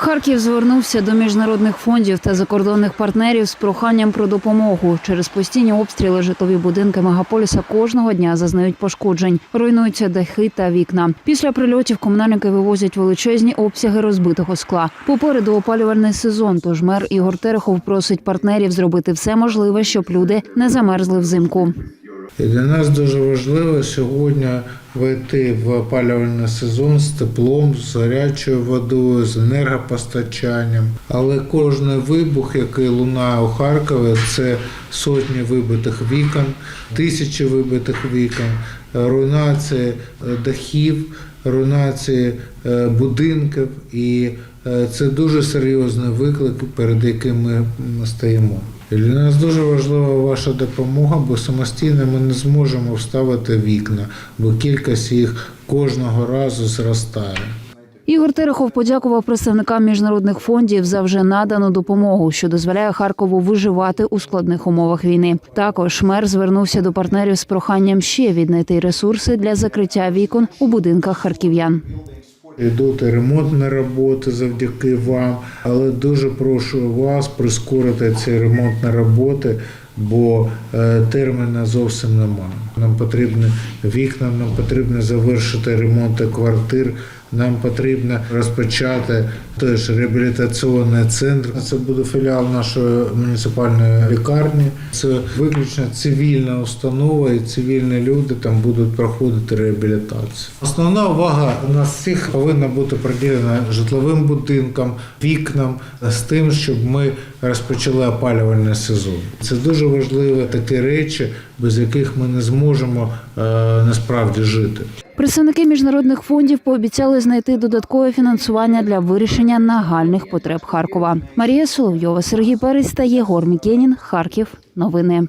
Харків звернувся до міжнародних фондів та закордонних партнерів з проханням про допомогу. Через постійні обстріли житлові будинки мегаполіса кожного дня зазнають пошкоджень, руйнуються дахи та вікна. Після прильотів комунальники вивозять величезні обсяги розбитого скла. Попереду опалювальний сезон. Тож мер Ігор Терехов просить партнерів зробити все можливе, щоб люди не замерзли взимку. І для нас дуже важливо сьогодні вийти в опалювальний сезон з теплом, з гарячою водою, з енергопостачанням. Але кожний вибух, який лунає у Харкові, це сотні вибитих вікон, тисячі вибитих вікон, руйнації е, дахів, руйнації е, будинків. І е, це дуже серйозний виклик, перед яким ми стоїмо. Для нас дуже важлива ваша допомога, бо самостійно ми не зможемо вставити вікна, бо кількість їх кожного разу зростає. Ігор Терехов подякував представникам міжнародних фондів за вже надану допомогу, що дозволяє Харкову виживати у складних умовах війни. Також мер звернувся до партнерів з проханням ще віднайти ресурси для закриття вікон у будинках харків'ян. Йдуть ремонтні роботи завдяки вам, але дуже прошу вас прискорити ці ремонтні роботи, бо е, терміна зовсім немає. Нам потрібні вікна, нам потрібно завершити ремонти квартир. Нам потрібно розпочати теж реабілітаційний центр. Це буде філіал нашої муніципальної лікарні. Це виключно цивільна установа, і цивільні люди там будуть проходити реабілітацію. Основна увага у нас всіх повинна бути приділена житловим будинкам, вікнам з тим, щоб ми розпочали опалювальний сезон. Це дуже важливі такі речі, без яких ми не зможемо е, насправді жити. Представники міжнародних фондів пообіцяли знайти додаткове фінансування для вирішення нагальних потреб Харкова. Марія Соловйова, Сергій Перець та Єгор Мікенін. Харків. Новини.